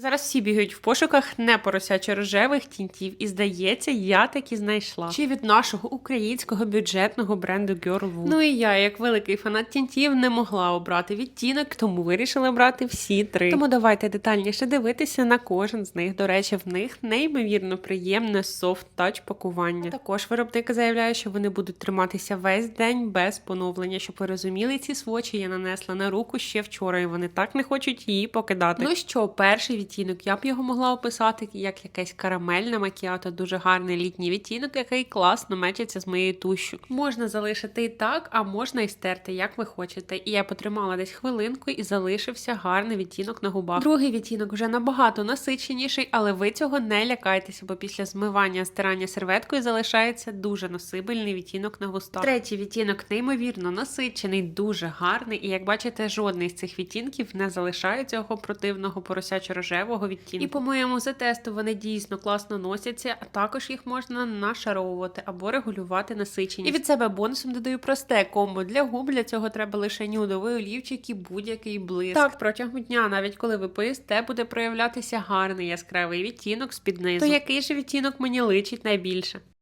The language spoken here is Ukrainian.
Зараз всі бігають в пошуках не поросячо рожевих тінтів, і здається, я таки знайшла. Чи від нашого українського бюджетного бренду Girl Ну і я, як великий фанат тінтів, не могла обрати відтінок, тому вирішила брати всі три. Тому давайте детальніше дивитися на кожен з них. До речі, в них неймовірно приємне софт тач пакування. Також виробник заявляє, що вони будуть триматися весь день без поновлення. Щоб ви розуміли, ці свочі я нанесла на руку ще вчора, і вони так не хочуть її покидати. Ну що, перший відтінок, я б його могла описати як якесь карамельне макіато, дуже гарний літній відтінок, який класно мечиться з моєю тушю. Можна залишити і так, а можна і стерти, як ви хочете. І я потримала десь хвилинку і залишився гарний відтінок на губах. Другий відтінок вже набагато насиченіший, але ви цього не лякайтеся, бо після змивання стирання серветкою залишається дуже носибельний відтінок на густах. Третій відтінок неймовірно насичений, дуже гарний. І як бачите, жодний з цих відтінків не залишає цього противного поросячо-рожевого відтінку. І по-моєму, за тесту вони дійсно класно носяться, а також їх можна нашаровувати або регулювати насиченість. І від себе бонусом додаю просте комбо для губ. Для цього треба лише нюдовий олівчик і будь-який блиск. Так, протягом дня, навіть коли ви поїсте, буде проявлятися гарний яскравий відтінок з під низу. То який же відтінок мені личить найбільше?